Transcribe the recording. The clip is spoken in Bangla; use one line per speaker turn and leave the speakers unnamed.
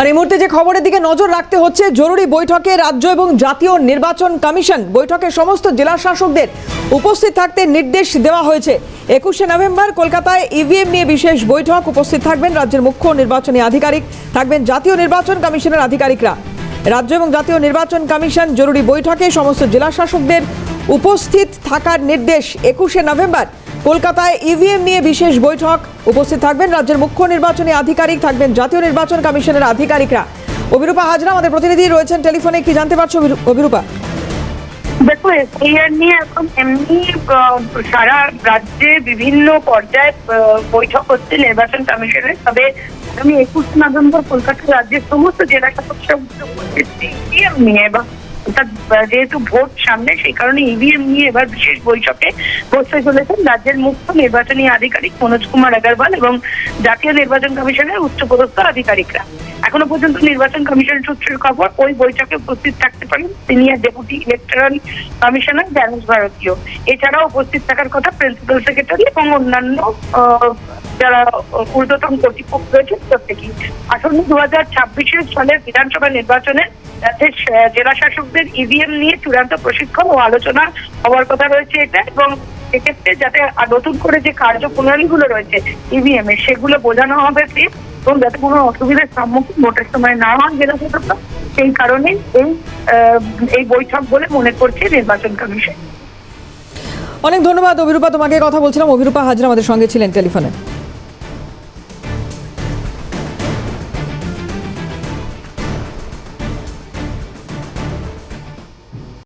আর এই মুহূর্তে যে খবরের দিকে নজর রাখতে হচ্ছে, জরুরি বৈঠকে রাজ্য এবং জাতীয় নির্বাচন কমিশন বৈঠকে সমস্ত জেলা শাসকদের উপস্থিত থাকতে নির্দেশ দেওয়া হয়েছে। একুশে নভেম্বর কলকাতায় ইভিএম নিয়ে বিশেষ বৈঠক, উপস্থিত থাকবেন রাজ্যের মুখ্য নির্বাচনী আধিকারিক, থাকবেন জাতীয় নির্বাচন কমিশনের আধিকারিকরা। রাজ্য এবং জাতীয় নির্বাচন কমিশন জরুরি বৈঠকে সমস্ত জেলা শাসকদের উপস্থিত থাকার নির্দেশ একুশে নভেম্বর। কলকাতায় ইভিএম নিয়ে বিশেষ বৈঠক। উপস্থিত থাকবেন রাজ্যের মুখ্য নির্বাচনী আধিকারিক, থাকবেন জাতীয় নির্বাচন কমিশনের আধিকারিকরা। অভিরূপা হাজরা আমাদের প্রতিনিধি রয়েছেন টেলিফোনে, কি জানতে পারছ অভিরূপা?
দেখো এসআইআর নিয়ে এখন এমনি সারা রাজ্যে বিভিন্ন পর্যায়ে বৈঠক হচ্ছে নির্বাচন কমিশনের। তবে আমি একুশ নভেম্বর কলকাতা রাজ্যের সমস্ত জেলা শাসক ইভিএম নিয়ে এবং অর্থাৎ যেহেতু ভোট সামনে, সেই কারণে ইভিএম নিয়ে এবার বিশেষ বৈঠকে বসতে চলেছেন রাজ্যের মুখ্য নির্বাচনী আধিকারিক মনোজ কুমার আগারওয়াল এবং জাতীয় নির্বাচন কমিশনের উচ্চপদস্থ আধিকারিকরা। এখনও পর্যন্ত নির্বাচন কমিশন সূত্রের খবর ওই বৈঠকে উপস্থিত থাকতে পারেন senior deputy electoral commissioner Gyanesh Bharti. এছাড়াও উপস্থিত থাকার কথা প্রিন্সিপাল সেক্রেটারি এবং অন্যান্য যারা ঊর্ধ্বতন কর্তৃপক্ষ রয়েছে প্রত্যেকেই। আসন্ন দু হাজার ছাব্বিশের সালের বিধানসভা নির্বাচনে আহ, জেলা শাসকদের ইভিএম নিয়ে চূড়ান্ত প্রশিক্ষণ ও আলোচনা হওয়ার কথা রয়েছে এটা এবং সেক্ষেত্রে যাতে নতুন করে যে কার্যপ্রণালীগুলো রয়েছে ইভিএম এর সেগুলো বোঝানো হবে প্লিজ এবং যাতে কোনো অসুবিধার সম্মুখীন ভোটের সময় না হন জেলা শাসকরা সেই কারণে এই এই বৈঠক বলে মনে করছে নির্বাচন কমিশন।
অনেক ধন্যবাদ অভিরূপা তোমাকে কথা বলছিলাম। অভিরূপা হাজরা আমাদের সঙ্গে ছিলেন টেলিফোনে।